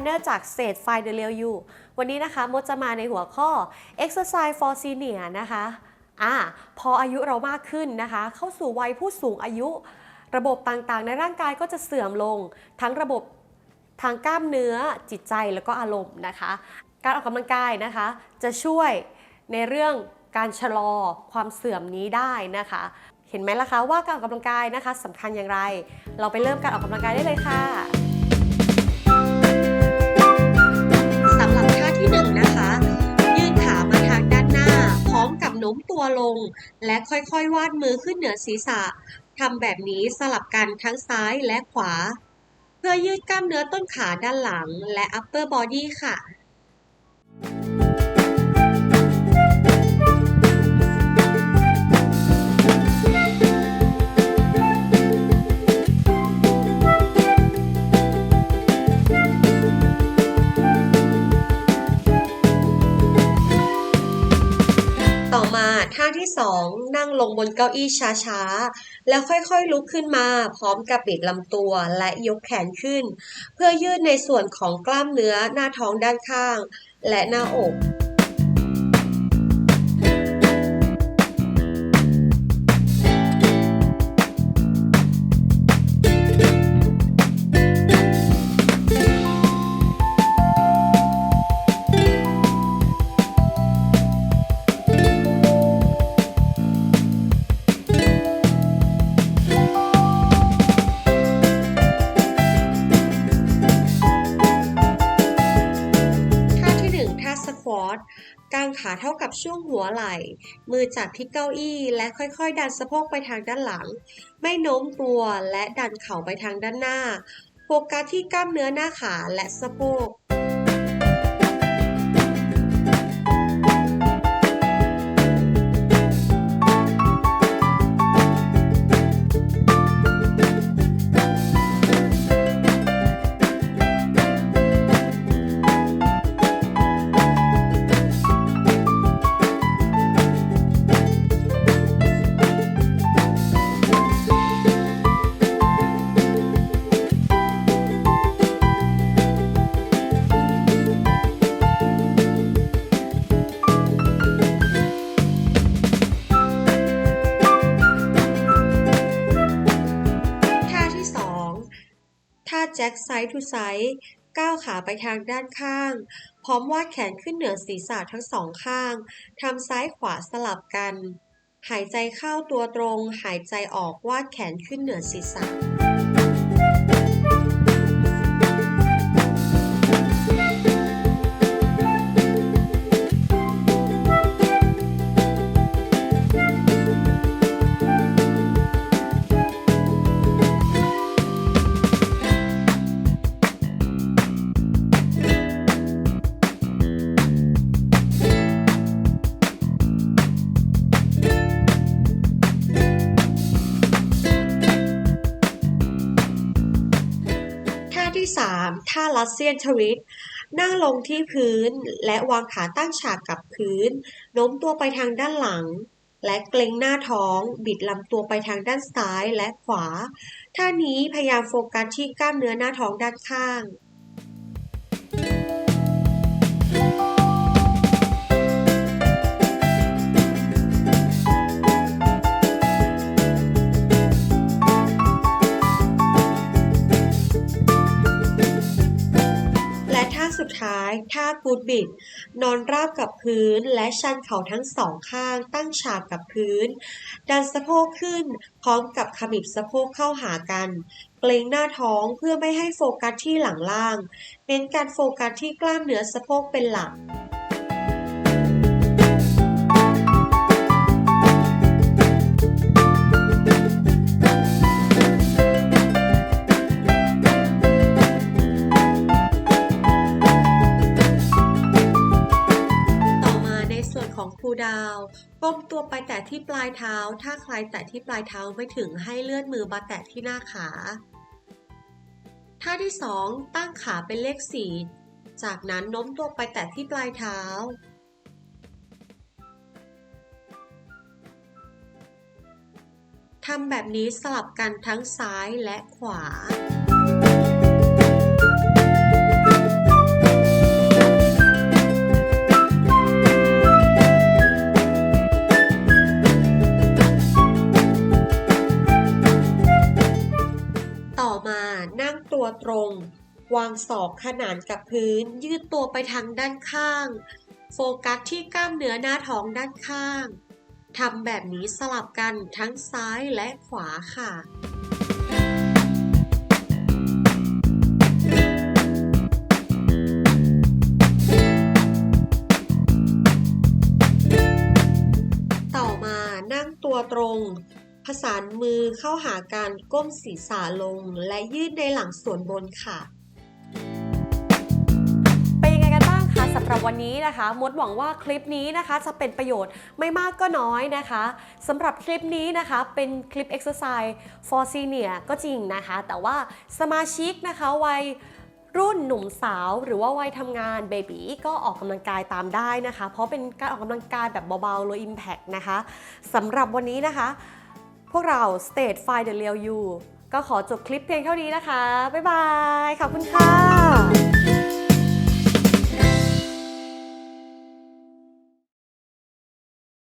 Trainer จาก State Find the Real You วันนี้นะคะมดจะมาในหัวข้อ Exercise for Senior นะคะอ่าพออายุเรามากขึ้นนะคะ เข้าสู่วัยผู้สูงอายุ ระบบต่างๆ ในร่างกายก็จะเสื่อมลง ทั้งระบบทางกล้ามเนื้อจิตใจแล้วก็อารมณ์นะคะ การออกกำลังกายนะคะ จะช่วยในเรื่องการชะลอความเสื่อมนี้ได้นะคะ เห็นไหมล่ะคะว่าการออกกำลังกายนะคะสำคัญอย่างไร เราไปเริ่มการออกกำลังกายได้เลยค่ะ และค่อยๆ วาดมือขึ้นเหนือศีรษะทำแบบนี้สลับกันทั้งซ้ายและขวา เพื่อยืดกล้ามเนื้อต้นขาด้านหลังและ upper body ค่ะ มาท่าที่ 2 นั่งลงบนเก้าอี้ช้าๆ แล้วค่อยๆลุกขึ้นมา พร้อมกับปิดลำตัวและยกแขนขึ้น เพื่อยืดในส่วนของกล้ามเนื้อหน้าท้องด้านข้าง และหน้าอก กางขาเท่ากับช่วงหัวไหล่ มือจับที่เก้าอี้และค่อยๆ ดันสะโพกไปทางด้านหลัง ไม่โน้มตัวและดันเข่าไปทางด้านหน้า โฟกัสที่กล้ามเนื้อหน้าขาและสะโพกาแจ็คไซด์ทูไซด์ก้าวขาไปทางด้านข้าง พร้อมวาดแขนขึ้นเหนือศีรษะทั้งสองข้างทำซ้ายขวาสลับกัน หายใจเข้าตัวตรง หายใจออกวาดแขนขึ้นเหนือศีรษะ 3 ท่าลัสเซียนทวิสนั่งลงที่พื้นและวางขาตั้งฉากกับพื้น โน้มตัวไปทางด้านหลัง และเกรงหน้าท้อง บิดลำตัวไปทางด้านซ้ายและขวา ท่านี้พยายามโฟกัสที่กล้ามเนื้อหน้าท้องด้านข้าง ท้ายท่ากูดบิด นอนราบกับพื้นและชันเข่าทั้งสองข้างตั้งฉากกับพื้น ดันสะโพกขึ้นพร้อมกับขมิบสะโพกเข้าหากัน เกรงหน้าท้องเพื่อไม่ให้โฟกัสที่หลังล่าง เน้นการโฟกัสที่กล้ามเนื้อสะโพกเป็นหลัก ดาวก้มตัวไปแตะที่ปลายเท้า ถ้าใครแตะที่ปลายเท้าไม่ถึงให้เลื่อนมือมาแตะที่หน้าขาท่าที่ 2 ตั้งขาเป็นเลข 4 จากนั้นโน้มตัวไปแตะที่ปลายเท้า ทำแบบนี้สลับกันทั้งซ้ายและขวา ตัวตรง วางศอกขนานกับพื้น ยืดตัวไปทางด้านข้าง โฟกัสที่กล้ามเนื้อหน้าท้องด้านข้างทำแบบนี้สลับกันทั้งซ้ายและขวาค่ะต่อมานั่งตัวตรง ผสานมือเข้าหาการก้มศีรษะลง และยืดในหลังส่วนบนค่ะเป็นยังไงกันบ้างคะสำหรับวันนี้นะคะมดหวังว่าคลิปนี้นะคะ จะเป็นประโยชน์ไม่มากก็น้อยนะคะสำหรับคลิปนี้นะคะเป็นคลิป exercise for senior ก็จริงนะคะ แต่ว่าสมาชิกนะคะวัยรุ่นหนุ่มสาวหรือว่าวัยทำงานเบบีก็ออกกำลังกายตามได้นะคะ เพราะเป็นการออกกำลังกายแบบเบาๆ low impact นะคะสำหรับวันนี้นะคะ พวกเรา State Find the Real You ก็ขอจบคลิปเพียงเท่านี้นะคะ บ๊ายบาย ขอบคุณค่ะ